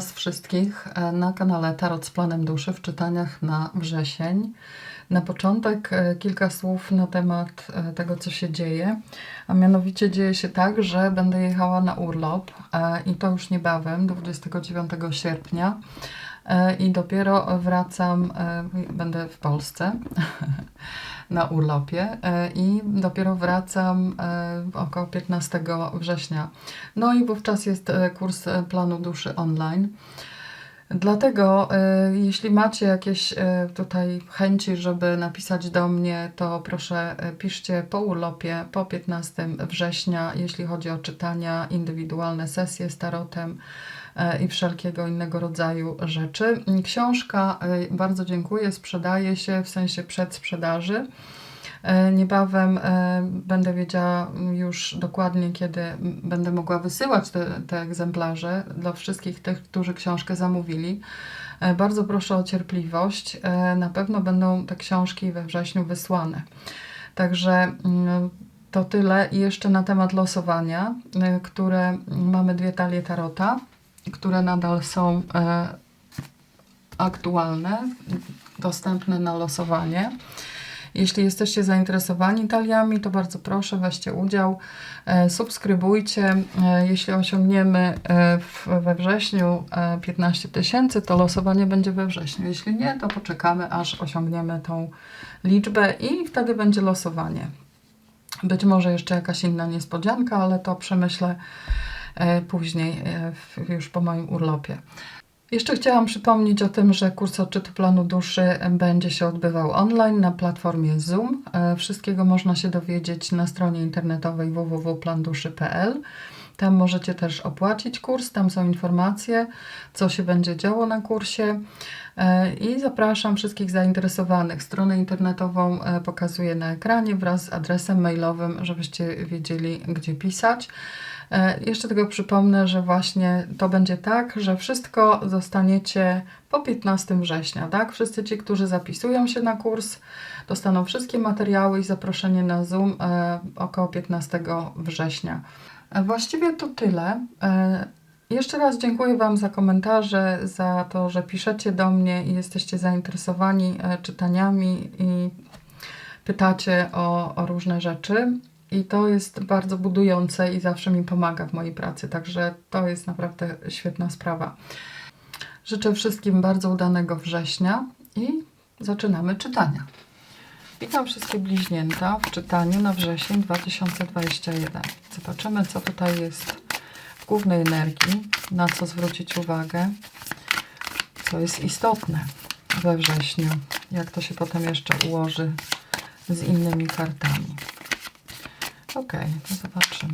Was wszystkich e, na kanale Tarot z Planem Duszy w czytaniach na wrzesień. Na początek e, kilka słów na temat e, tego, co się dzieje. A mianowicie dzieje się tak, że będę jechała na urlop i to już niebawem, 29 sierpnia. I dopiero wracam, będę w Polsce na urlopie i dopiero wracam około 15 września. No i wówczas jest kurs planu duszy online. Dlatego, jeśli macie jakieś tutaj chęci, żeby napisać do mnie, to proszę piszcie po urlopie, po 15 września, jeśli chodzi o czytania, indywidualne sesje z tarotem i wszelkiego innego rodzaju rzeczy. Książka, bardzo dziękuję, sprzedaje się w sensie przedsprzedaży. Niebawem będę wiedziała już dokładnie, kiedy będę mogła wysyłać te, te egzemplarze dla wszystkich tych, którzy książkę zamówili. Bardzo proszę o cierpliwość. Na pewno będą te książki we wrześniu wysłane. Także to tyle. I jeszcze na temat losowania, które mamy dwie talie tarota które nadal są e, aktualne, dostępne na losowanie. Jeśli jesteście zainteresowani taliami, to bardzo proszę, weźcie udział, e, subskrybujcie. E, jeśli osiągniemy we wrześniu 15 tysięcy, to losowanie będzie we wrześniu. Jeśli nie, to poczekamy, aż osiągniemy tą liczbę i wtedy będzie losowanie. Być może jeszcze jakaś inna niespodzianka, ale to przemyślę później, e, już po moim urlopie. Jeszcze chciałam przypomnieć o tym, że kurs odczytu planu duszy będzie się odbywał online na platformie Zoom. E, wszystkiego można się dowiedzieć na stronie internetowej www.planduszy.pl. Tam możecie też opłacić kurs, tam są informacje, co się będzie działo na kursie. I zapraszam wszystkich zainteresowanych. Stronę internetową pokazuję na ekranie wraz z adresem mailowym, żebyście wiedzieli, gdzie pisać. E, jeszcze tylko przypomnę, że właśnie to będzie tak, że wszystko zostaniecie po 15 września, tak? Wszyscy ci, którzy zapisują się na kurs, dostaną wszystkie materiały i zaproszenie na Zoom e, około 15 września. E, właściwie to tyle. Jeszcze raz dziękuję Wam za komentarze, za to, że piszecie do mnie i jesteście zainteresowani czytaniami i pytacie o, o różne rzeczy. I to jest bardzo budujące i zawsze mi pomaga w mojej pracy, także to jest naprawdę świetna sprawa. Życzę wszystkim bardzo udanego września i zaczynamy czytania. Witam wszystkie bliźnięta w czytaniu na wrzesień 2021. Zobaczymy, co tutaj jest w głównej energii, na co zwrócić uwagę, co jest istotne we wrześniu, jak to się potem jeszcze ułoży z innymi kartami. Ok, to zobaczymy.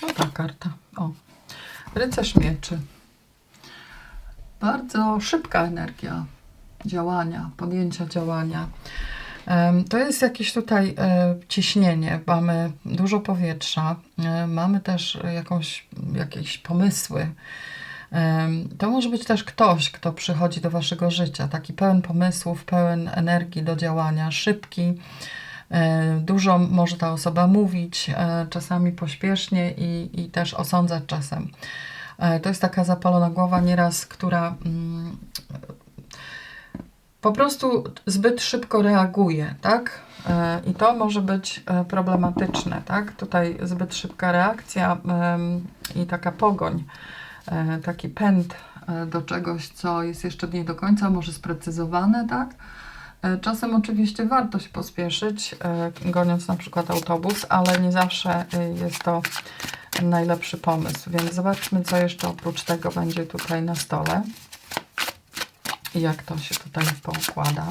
To ta karta. O, rycerz mieczy. Bardzo szybka energia działania, podjęcia działania. To jest jakieś tutaj e, ciśnienie, mamy dużo powietrza, e, mamy też jakąś, jakieś pomysły, to może być też ktoś, kto przychodzi do waszego życia, taki pełen pomysłów, pełen energii do działania, szybki. Dużo może ta osoba mówić, e, czasami pośpiesznie i, i też osądzać czasem. E, to jest taka zapalona głowa nieraz, która mm, po prostu zbyt szybko reaguje, tak? E, I to może być problematyczne, tak? Tutaj zbyt szybka reakcja i taka pogoń taki pęd e, do czegoś, co jest jeszcze nie do końca może sprecyzowane, tak? E, czasem oczywiście warto się pospieszyć, goniąc na przykład autobus, ale nie zawsze jest to najlepszy pomysł. Więc zobaczmy, co jeszcze oprócz tego będzie tutaj na stole i jak to się tutaj poukłada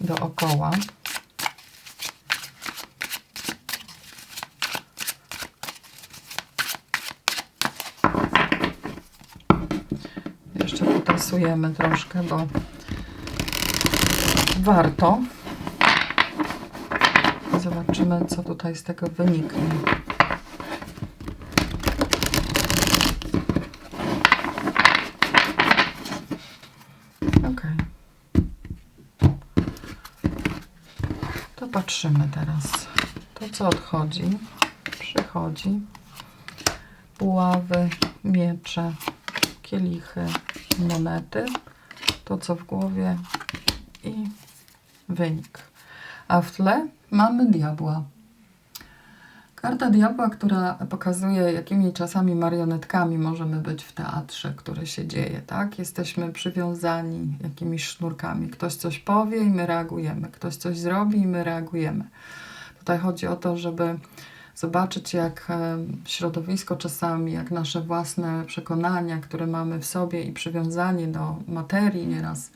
dookoła. Potasujemy troszkę, bo warto. Zobaczymy, co tutaj z tego wyniknie. Ok. patrzymy teraz. To, co odchodzi, przychodzi. Buławy, miecze, kielichy, monety. To, co w głowie i wynik. A w tle mamy diabła. Karta diabła, która pokazuje, jakimi czasami marionetkami możemy być w teatrze, które się dzieje, tak? Jesteśmy przywiązani jakimiś sznurkami. Ktoś coś powie i my reagujemy. Ktoś coś zrobi i my reagujemy. Tutaj chodzi o to, żeby zobaczyć, jak e, środowisko czasami, jak nasze własne przekonania, które mamy w sobie i przywiązanie do materii nieraz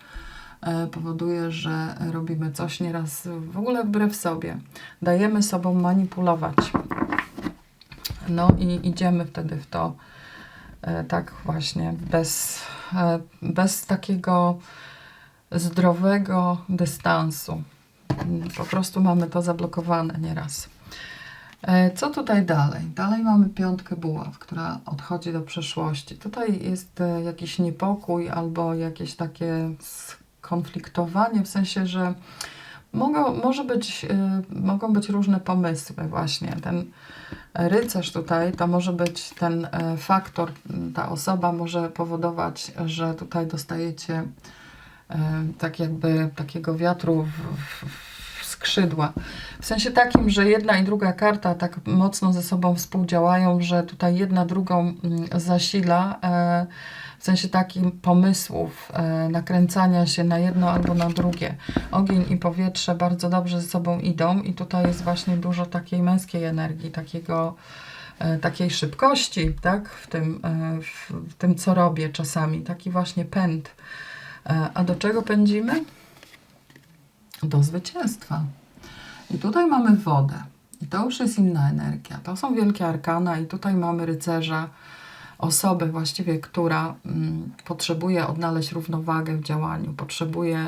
e, powoduje, że robimy coś nieraz w ogóle wbrew sobie. Dajemy sobą manipulować. No i idziemy wtedy w to e, tak właśnie, bez, bez takiego zdrowego dystansu. Po prostu mamy to zablokowane nieraz. E, co tutaj dalej? Dalej mamy piątkę buław, która odchodzi do przeszłości. Tutaj jest e, jakiś niepokój albo jakieś takie skonfliktowanie, w sensie, że mogą, może być, e, mogą być różne pomysły właśnie. Ten rycerz tutaj, to może być ten faktor, ta osoba może powodować, że tutaj dostajecie tak jakby takiego wiatru w, w skrzydła. W sensie takim, że jedna i druga karta tak mocno ze sobą współdziałają, że tutaj jedna drugą mm, zasila e, w sensie takim pomysłów, e, nakręcania się na jedno albo na drugie. Ogień i powietrze bardzo dobrze ze sobą idą i tutaj jest właśnie dużo takiej męskiej energii, takiego e, takiej szybkości, tak, w tym, w, w tym, co robię czasami, taki właśnie pęd. A do czego pędzimy? Do zwycięstwa. I tutaj mamy wodę. I to już jest inna energia. To są wielkie arkana i tutaj mamy rycerza, osobę właściwie, która mm, potrzebuje odnaleźć równowagę w działaniu, potrzebuje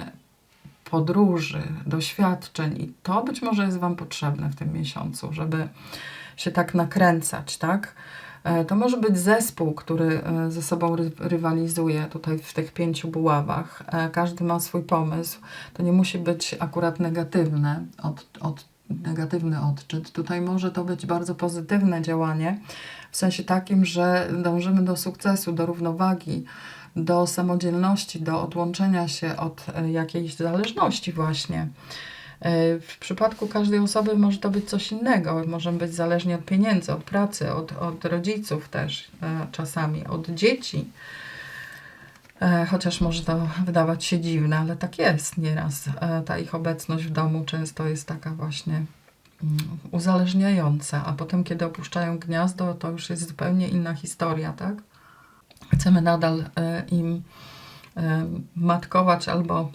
podróży, doświadczeń i to być może jest Wam potrzebne w tym miesiącu, żeby się tak nakręcać, tak? E, to może być zespół, który e, ze sobą rywalizuje tutaj w tych pięciu buławach. E, każdy ma swój pomysł. To nie musi być akurat negatywne, od, od, negatywny odczyt. Tutaj może to być bardzo pozytywne działanie, w sensie takim, że dążymy do sukcesu, do równowagi, do samodzielności, do odłączenia się od jakiejś zależności właśnie. E, w przypadku każdej osoby może to być coś innego. Możemy być zależni od pieniędzy, od pracy, od, od rodziców też e, czasami, od dzieci. E, chociaż może to wydawać się dziwne, ale tak jest nieraz. Ta ich obecność w domu często jest taka właśnie mm, uzależniająca, a potem, kiedy opuszczają gniazdo, to już jest zupełnie inna historia, tak? Chcemy nadal im matkować albo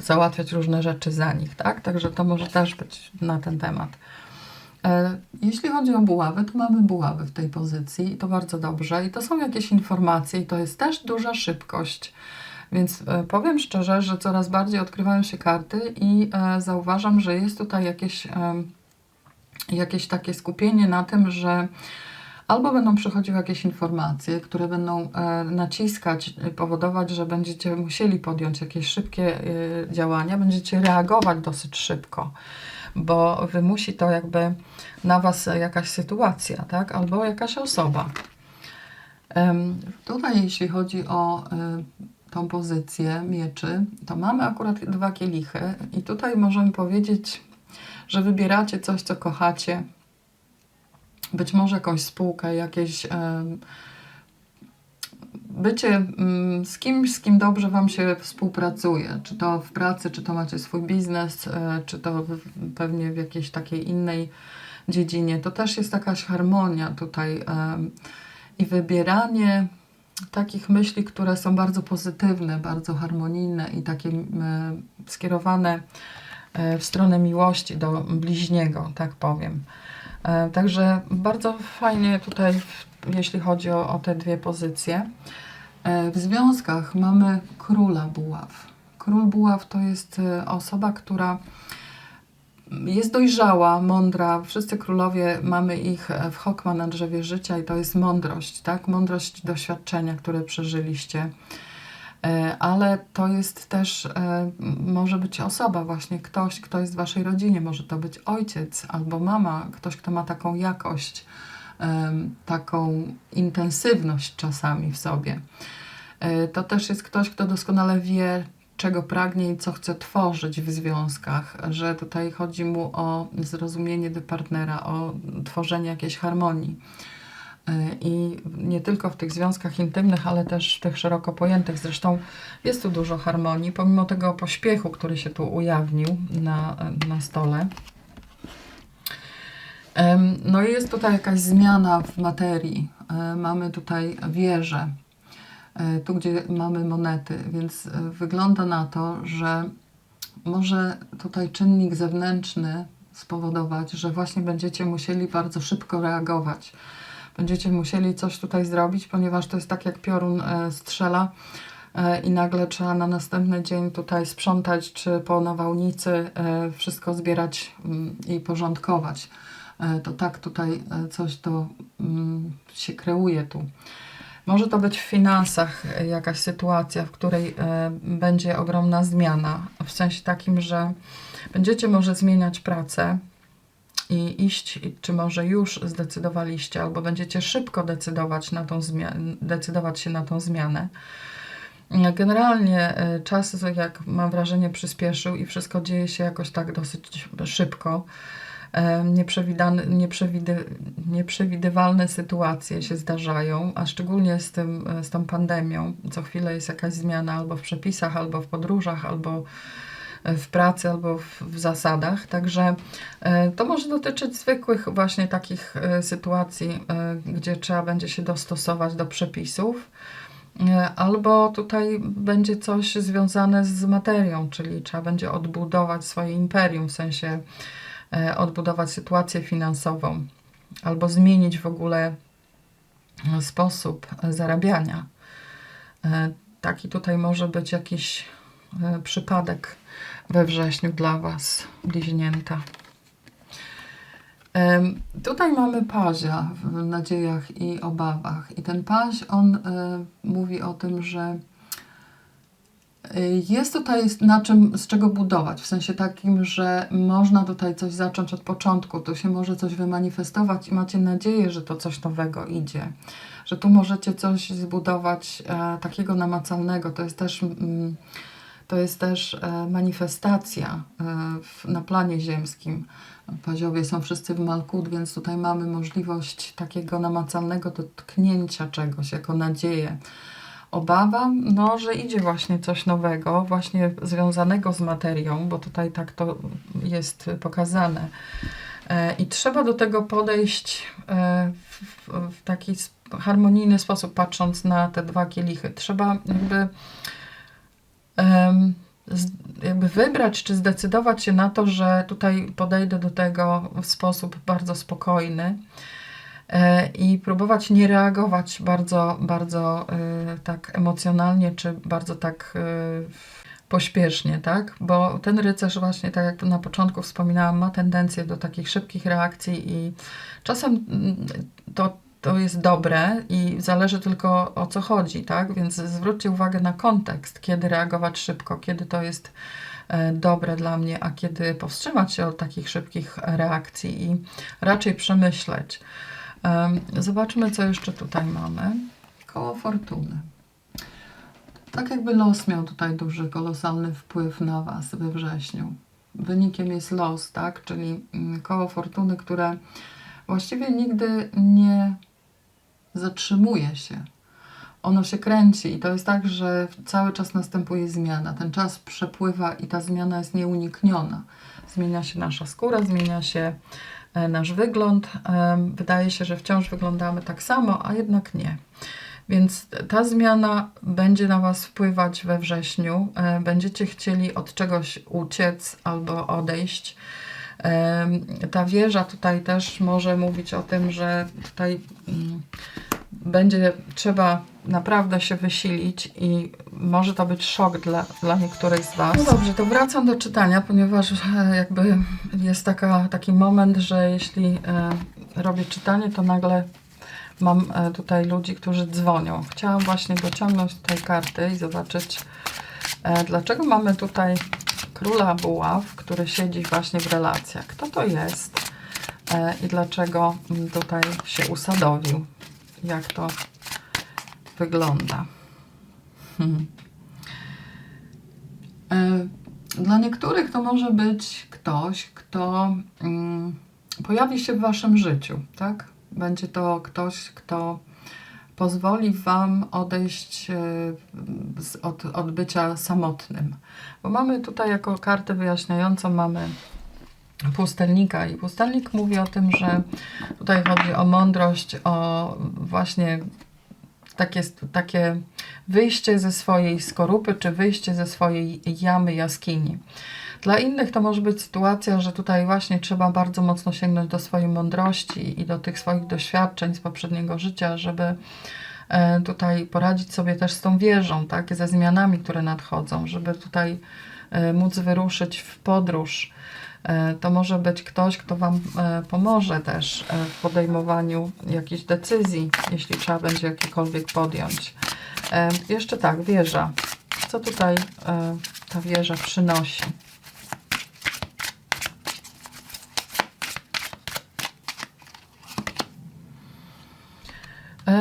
załatwiać różne rzeczy za nich, tak? Także to może też być na ten temat. E, jeśli chodzi o buławy, to mamy buławy w tej pozycji i to bardzo dobrze. I to są jakieś informacje i to jest też duża szybkość. Więc e, powiem szczerze, że coraz bardziej odkrywają się karty i zauważam, że jest tutaj jakieś, jakieś takie skupienie na tym, że albo będą przychodziły jakieś informacje, które będą e, naciskać, powodować, że będziecie musieli podjąć jakieś szybkie e, działania, będziecie reagować dosyć szybko, bo wymusi to jakby na Was jakaś sytuacja, tak? albo jakaś osoba. Tutaj, jeśli chodzi o e, tą pozycję mieczy, to mamy akurat dwa kielichy, i tutaj możemy powiedzieć, że wybieracie coś, co kochacie być może jakąś spółkę, jakieś bycie z kimś, z kim dobrze Wam się współpracuje, czy to w pracy, czy to macie swój biznes, e, czy to pewnie w jakiejś takiej innej dziedzinie, to też jest jakaś harmonia tutaj i wybieranie takich myśli, które są bardzo pozytywne, bardzo harmonijne i takie skierowane e, w stronę miłości do bliźniego, tak powiem. E, także bardzo fajnie tutaj, jeśli chodzi o, o te dwie pozycje. E, w związkach mamy króla buław. Król buław to jest e, osoba, która jest dojrzała, mądra. Wszyscy królowie mamy ich w Hokma na drzewie życia i to jest mądrość, tak? Mądrość doświadczenia, które przeżyliście. E, ale to jest też, e, może być osoba, właśnie ktoś, kto jest w waszej rodzinie, może to być ojciec albo mama, ktoś, kto ma taką jakość, em, taką intensywność czasami w sobie. E, To też jest ktoś, kto doskonale wie, czego pragnie i co chce tworzyć w związkach, że tutaj chodzi mu o zrozumienie do partnera, o tworzenie jakiejś harmonii. Y, I nie tylko w tych związkach intymnych, ale też w tych szeroko pojętych. Zresztą jest tu dużo harmonii, pomimo tego pośpiechu, który się tu ujawnił na, na stole. No i jest tutaj jakaś zmiana w materii. E, Mamy tutaj wieżę, tu gdzie mamy monety, więc wygląda na to, że może tutaj czynnik zewnętrzny spowodować, że właśnie będziecie musieli bardzo szybko reagować. Będziecie musieli coś tutaj zrobić, ponieważ to jest tak jak piorun e, strzela e, i nagle trzeba na następny dzień tutaj sprzątać, czy po nawałnicy e, wszystko zbierać mm, i porządkować. To tak tutaj coś to mm, się kreuje tu. Może to być w finansach jakaś sytuacja, w której będzie ogromna zmiana, w sensie takim, że będziecie może zmieniać pracę i iść, czy może już zdecydowaliście, albo będziecie szybko decydować, na tą zmian- decydować się na tą zmianę. Generalnie e, czas, jak mam wrażenie, przyspieszył i wszystko dzieje się jakoś tak dosyć szybko. E, nieprzewidy, nieprzewidywalne sytuacje się zdarzają, a szczególnie z, tym, e, z tą pandemią. Co chwilę jest jakaś zmiana albo w przepisach, albo w podróżach, albo w pracy, albo w, w zasadach. Także e, to może dotyczyć zwykłych właśnie takich e, sytuacji, e, gdzie trzeba będzie się dostosować do przepisów. Albo tutaj będzie coś związane z materią, czyli trzeba będzie odbudować swoje imperium, w sensie odbudować sytuację finansową, albo zmienić w ogóle sposób zarabiania. Taki tutaj może być jakiś przypadek we wrześniu dla Was, bliźnięta. Tutaj mamy pazia w nadziejach i obawach. I ten paź, on e, mówi o tym, że e, jest tutaj na czym, z czego budować, w sensie takim, że można tutaj coś zacząć od początku, tu się może coś wymanifestować i macie nadzieję, że to coś nowego idzie, że tu możecie coś zbudować e, takiego namacalnego. To jest też, mm, to jest też e, manifestacja e, na planie ziemskim. Paziowie są wszyscy w Malkut, więc tutaj mamy możliwość takiego namacalnego dotknięcia czegoś jako nadzieję. Obawa, no, że idzie właśnie coś nowego, właśnie związanego z materią, bo tutaj tak to jest pokazane. E, I trzeba do tego podejść w, taki harmonijny sposób, patrząc na te dwa kielichy. Trzeba jakby jakby wybrać, czy zdecydować się na to, że tutaj podejdę do tego w sposób bardzo spokojny e, i próbować nie reagować bardzo, bardzo e, tak emocjonalnie, czy bardzo tak e, pośpiesznie, tak? Bo ten rycerz właśnie, tak jak na początku wspominałam, ma tendencję do takich szybkich reakcji i czasem mm, to, to jest dobre i zależy tylko o co chodzi, tak? Więc zwróćcie uwagę na kontekst, kiedy reagować szybko, kiedy to jest e, dobre dla mnie, a kiedy powstrzymać się od takich szybkich reakcji i raczej przemyśleć. Em, Zobaczmy, co jeszcze tutaj mamy. Koło fortuny. Tak jakby los miał tutaj duży, kolosalny wpływ na Was we wrześniu. Wynikiem jest los, tak? Czyli mm, koło fortuny, które właściwie nigdy nie zatrzymuje się. Ono się kręci i to jest tak, że cały czas następuje zmiana. Ten czas przepływa i ta zmiana jest nieunikniona. Zmienia się nasza skóra, zmienia się e, nasz wygląd. Wydaje się, że wciąż wyglądamy tak samo, a jednak nie. Więc ta zmiana będzie na Was wpływać we wrześniu. E, Będziecie chcieli od czegoś uciec albo odejść. Ta wieża tutaj też może mówić o tym, że tutaj mm, będzie trzeba naprawdę się wysilić i może to być szok dla, dla niektórych z Was. No dobrze, to wracam do czytania, ponieważ e, jakby jest taka, taki moment, że jeśli e, robię czytanie, to nagle mam e, tutaj ludzi, którzy dzwonią. Chciałam właśnie dociągnąć tutaj karty i zobaczyć, dlaczego mamy tutaj króla buław, który siedzi właśnie w relacjach. Kto to jest e, i dlaczego tutaj się usadowił? Jak to wygląda? Hmm. E, Dla niektórych to może być ktoś, kto mm, pojawi się w waszym życiu, tak? Będzie to ktoś, kto pozwoli wam odejść e, z, od, od bycia samotnym. Bo mamy tutaj jako kartę wyjaśniającą mamy pustelnika i pustelnik mówi o tym, że tutaj chodzi o mądrość, o właśnie takie, takie wyjście ze swojej skorupy, czy wyjście ze swojej jamy, jaskini. Dla innych to może być sytuacja, że tutaj właśnie trzeba bardzo mocno sięgnąć do swojej mądrości i do tych swoich doświadczeń z poprzedniego życia, żeby e, tutaj poradzić sobie też z tą wieżą, tak, ze zmianami, które nadchodzą, żeby tutaj e, móc wyruszyć w podróż. E, To może być ktoś, kto Wam pomoże też w podejmowaniu jakichś decyzji, jeśli trzeba będzie jakiekolwiek podjąć. Jeszcze tak, wieża. Co tutaj ta wieża przynosi?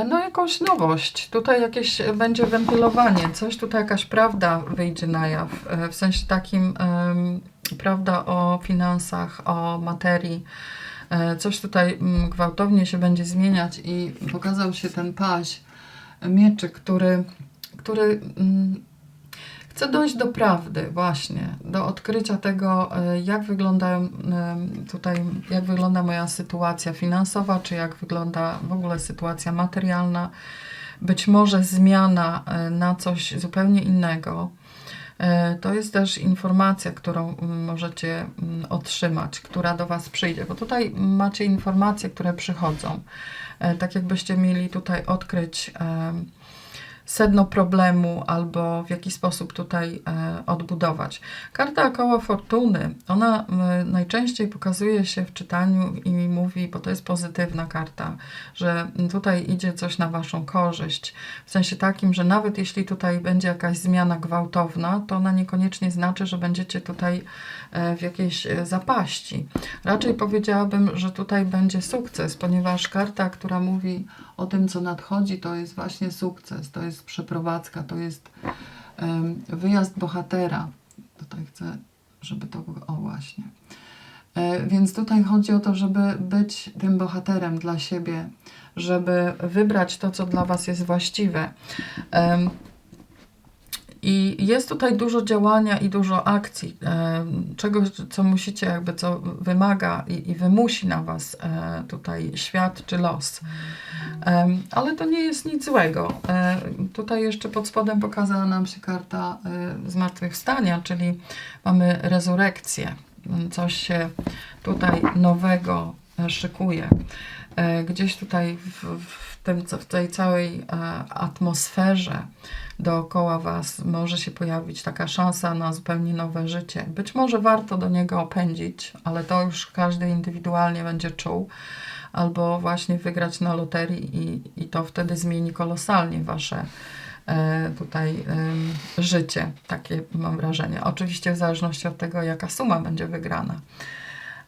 No jakąś nowość, tutaj jakieś będzie wentylowanie, coś tutaj jakaś prawda wyjdzie na jaw, e, w sensie takim prawda o finansach, o materii, E, coś tutaj mm, gwałtownie się będzie zmieniać i pokazał się ten paź mieczy, który, który chce dojść do prawdy właśnie, do odkrycia tego, e, jak wygląda tutaj, jak wygląda moja sytuacja finansowa, czy jak wygląda w ogóle sytuacja materialna. Być może zmiana e, na coś zupełnie innego. E, To jest też informacja, którą możecie otrzymać, która do Was przyjdzie, bo tutaj macie informacje, które przychodzą. Tak jakbyście mieli tutaj odkryć sedno problemu albo w jaki sposób tutaj e, odbudować. Karta koła fortuny, ona m, najczęściej pokazuje się w czytaniu i mówi, bo to jest pozytywna karta, że tutaj idzie coś na Waszą korzyść. W sensie takim, że nawet jeśli tutaj będzie jakaś zmiana gwałtowna, to ona niekoniecznie znaczy, że będziecie tutaj e, w jakiejś e, zapaści. Raczej powiedziałabym, że tutaj będzie sukces, ponieważ karta, która mówi o tym, co nadchodzi, to jest właśnie sukces, to jest przeprowadzka, to jest wyjazd bohatera. Tutaj chcę, żeby to było, o właśnie. E, Więc tutaj chodzi o to, żeby być tym bohaterem dla siebie, żeby wybrać to, co dla Was jest właściwe. I jest tutaj dużo działania i dużo akcji, em, czegoś, co musicie, jakby co wymaga i, i wymusi na Was e, tutaj świat czy los. Ale to nie jest nic złego. E, Tutaj jeszcze pod spodem pokazała nam się karta e, zmartwychwstania, czyli mamy rezurekcję. Coś się tutaj nowego e, szykuje. E, Gdzieś tutaj w, w, tym, w tej całej e, atmosferze dookoła Was może się pojawić taka szansa na zupełnie nowe życie. Być może warto do niego opędzić, ale to już każdy indywidualnie będzie czuł albo właśnie wygrać na loterii i, i to wtedy zmieni kolosalnie wasze e, tutaj życie. Takie mam wrażenie. Oczywiście w zależności od tego, jaka suma będzie wygrana.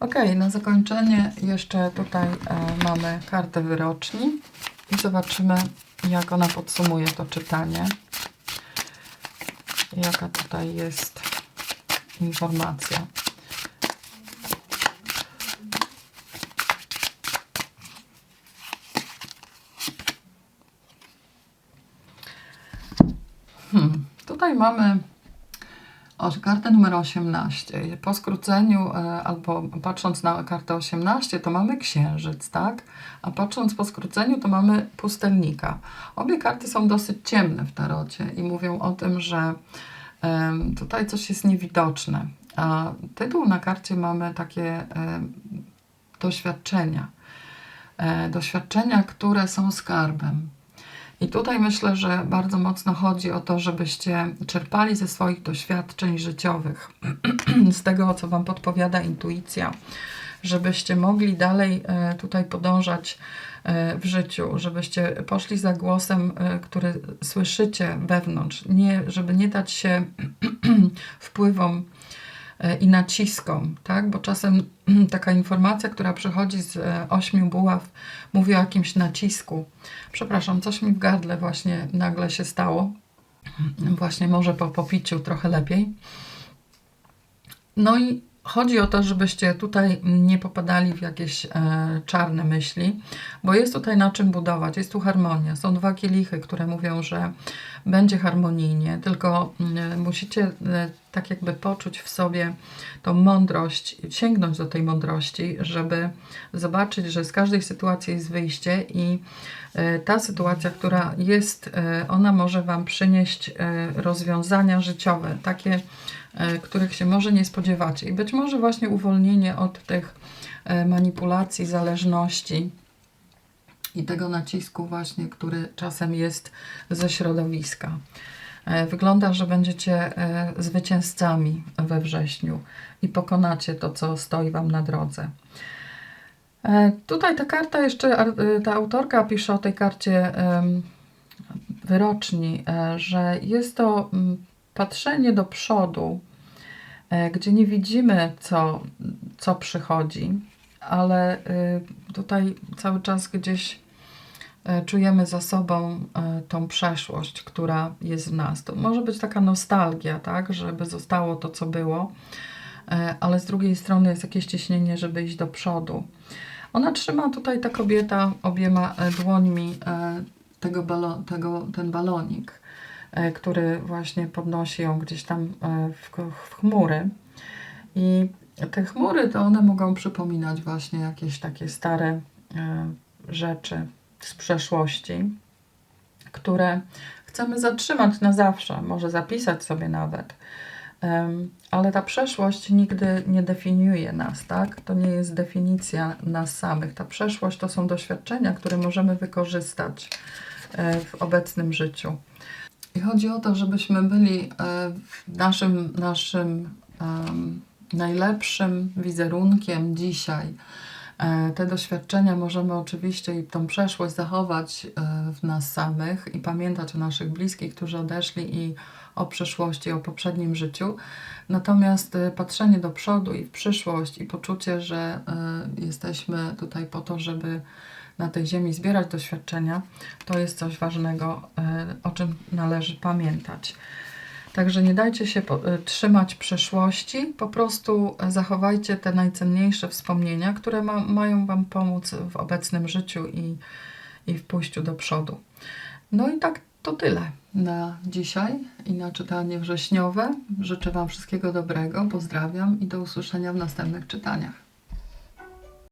Ok, na zakończenie jeszcze tutaj e, mamy kartę wyroczni i zobaczymy, jak ona podsumuje to czytanie. Jaka tutaj jest informacja. Hmm. Tutaj mamy kartę numer 18. Po skróceniu e, albo patrząc na kartę 18, to mamy księżyc, tak? A patrząc po skróceniu, to mamy pustelnika. Obie karty są dosyć ciemne w tarocie i mówią o tym, że tutaj coś jest niewidoczne. A tytuł na karcie mamy takie doświadczenia. E, doświadczenia, które są skarbem. I tutaj myślę, że bardzo mocno chodzi o to, żebyście czerpali ze swoich doświadczeń życiowych, z tego, co Wam podpowiada intuicja, żebyście mogli dalej e, tutaj podążać e, w życiu, żebyście poszli za głosem, e, który słyszycie wewnątrz, nie, żeby nie dać się wpływom i naciskom, tak? Bo czasem taka informacja, która przychodzi z e, ośmiu buław, mówi o jakimś nacisku. Przepraszam, coś mi w gardle właśnie nagle się stało. Właśnie może po popiciu trochę lepiej. No i chodzi o to, żebyście tutaj nie popadali w jakieś e, czarne myśli, bo jest tutaj na czym budować, jest tu harmonia. Są dwa kielichy, które mówią, że będzie harmonijnie, tylko mm, musicie e, tak jakby poczuć w sobie tą mądrość, sięgnąć do tej mądrości, żeby zobaczyć, że z każdej sytuacji jest wyjście i e, ta sytuacja, która jest, e, ona może Wam przynieść rozwiązania życiowe, takie, których się może nie spodziewacie. I być może właśnie uwolnienie od tych manipulacji, zależności i tego nacisku właśnie, który czasem jest ze środowiska. E, Wygląda, że będziecie e, zwycięzcami we wrześniu i pokonacie to, co stoi Wam na drodze. E, Tutaj ta karta jeszcze, ta autorka pisze o tej karcie wyroczni, że jest to patrzenie do przodu, gdzie nie widzimy, co, co przychodzi, ale tutaj cały czas gdzieś czujemy za sobą e, tą przeszłość, która jest w nas. To może być taka nostalgia, tak, żeby zostało to, co było, e, ale z drugiej strony jest jakieś ciśnienie, żeby iść do przodu. Ona trzyma tutaj ta kobieta obiema e, dłońmi e, tego tego, ten balonik, e, który właśnie podnosi ją gdzieś tam e, w, w chmury. I te chmury to one mogą przypominać właśnie jakieś takie stare e, rzeczy z przeszłości, które chcemy zatrzymać na zawsze, może zapisać sobie nawet. Ale ta przeszłość nigdy nie definiuje nas, tak? To nie jest definicja nas samych. Ta przeszłość to są doświadczenia, które możemy wykorzystać e, w obecnym życiu. I chodzi o to, żebyśmy byli e, w naszym, naszym em, najlepszym wizerunkiem dzisiaj. E, Te doświadczenia możemy oczywiście i tą przeszłość zachować e, w nas samych i pamiętać o naszych bliskich, którzy odeszli i o przeszłości, o poprzednim życiu. Natomiast e, patrzenie do przodu i w przyszłość i poczucie, że jesteśmy tutaj po to, żeby na tej ziemi zbierać doświadczenia, to jest coś ważnego, o czym należy pamiętać. Także nie dajcie się y, trzymać przeszłości, po prostu e, zachowajcie te najcenniejsze wspomnienia, które ma, mają Wam pomóc w obecnym życiu i, i w pójściu do przodu. No i tak to tyle na dzisiaj i na czytanie wrześniowe. Życzę Wam wszystkiego dobrego, pozdrawiam i do usłyszenia w następnych czytaniach.